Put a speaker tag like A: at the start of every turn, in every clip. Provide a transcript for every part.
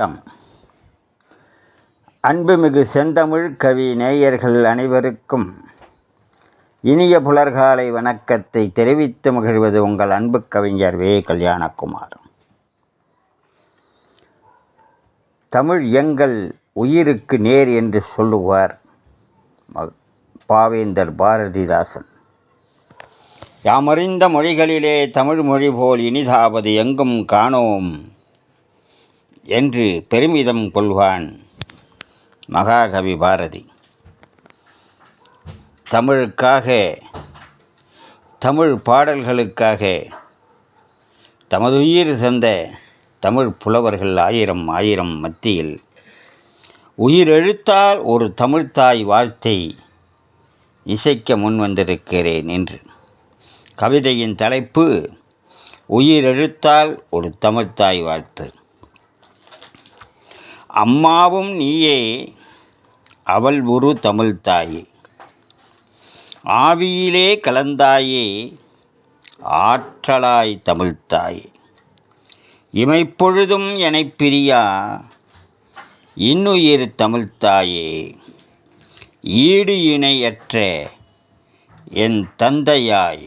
A: வணக்கம் அன்புமிகு செந்தமிழ் கவி நேயர்கள் அனைவருக்கும் இனிய புலர்காலை வணக்கத்தை தெரிவித்து மகிழ்வது உங்கள் அன்பு கவிஞர் வே கல்யாணகுமார் தமிழ் எங்கள் உயிருக்கு நேர் என்று சொல்லுவார் பாவேந்தர் பாரதிதாசன்
B: யாமறிந்த மொழிகளிலே தமிழ் மொழி போல் இனிதாவது எங்கும் காணோம் என்று பெருமிதம் கொள்வான் மகாகவி பாரதி தமிழுக்காக தமிழ் பாடல்களுக்காக தமதுயிர் தந்த தமிழ் புலவர்கள் ஆயிரம் ஆயிரம் மத்தியில் உயிரெழுத்தால் ஒரு தமிழ்தாய் வாழ்த்தை இசைக்க முன் வந்திருக்கிறேன் என்று கவிதையின் தலைப்பு உயிரெழுத்தால் ஒரு தமிழ்தாய் வாழ்த்து அம்மாவும் நீயே அவள் ஒரு தமிழ்த்தாயே ஆவியிலே கலந்தாயே ஆற்றலாய் தமிழ்த்தாயே இமைப்பொழுதும் என பிரியா இன்னுயிர் தாயே ஈடு இணையற்ற என் தந்தையாய்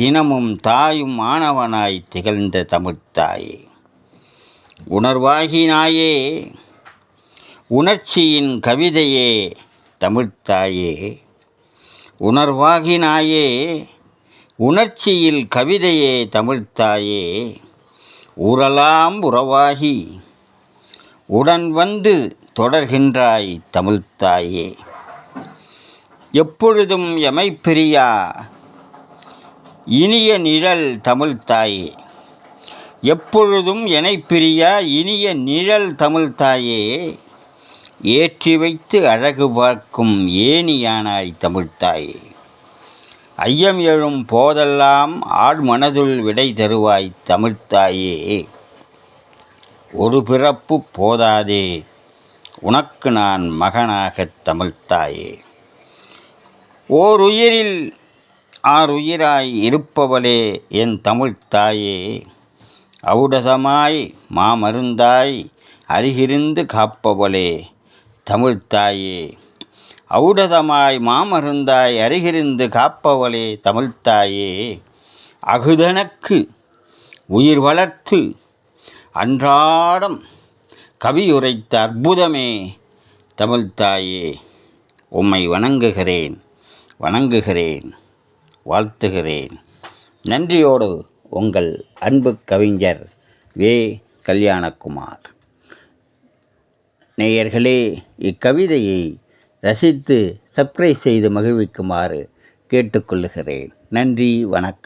B: தினமும் தாயும் மாணவனாய் திகழ்ந்த தமிழ்தாயே உணர்வாகினாயே உணர்ச்சியின் கவிதையே தமிழ்த்தாயே உணர்வாகினாயே உணர்ச்சியில் கவிதையே தமிழ்த்தாயே உரலாம் உறவாகி உடன் வந்து தொடர்கின்றாய் தமிழ்த்தாயே எப்பொழுதும் எமைப்பிரியா இனிய நிழல் தமிழ்த்தாயே எப்பொழுதும் எனை பிரியா இனிய நிழல் தமிழ் தாயே ஏற்றி வைத்து அழகு பார்க்கும் ஏனியானாய் தமிழ்தாயே ஐயம் எழும் போதெல்லாம் ஆள் மனதுள் விடை தருவாய் தமிழ்தாயே ஒரு பிறப்பு போதாதே உனக்கு நான் மகனாக தமிழ்த்தாயே ஓருயிரில் ஆறுயிராய் இருப்பவளே என் தாயே அவுடதமாய் மாமருந்தாய் அருகிருந்து காப்பவளே தமிழ்த்தாயே அவுடதமாய் மாமருந்தாய் அருகிருந்து காப்பவளே தமிழ்த்தாயே அகுதனக்கு உயிர் வளர்த்து அன்றாடம் கவியுரைத்த அற்புதமே தமிழ்த்தாயே உம்மை வணங்குகிறேன் வணங்குகிறேன் வாழ்த்துகிறேன் நன்றியோடு உங்கள் அன்பு கவிஞர் வே கல்யாணகுமார் நேயர்களே இக்கவிதையை ரசித்து சப்ரைஸ் செய்து மகிழ்விக்குமாறு கேட்டுக்கொள்ளுகிறேன் நன்றி வணக்கம்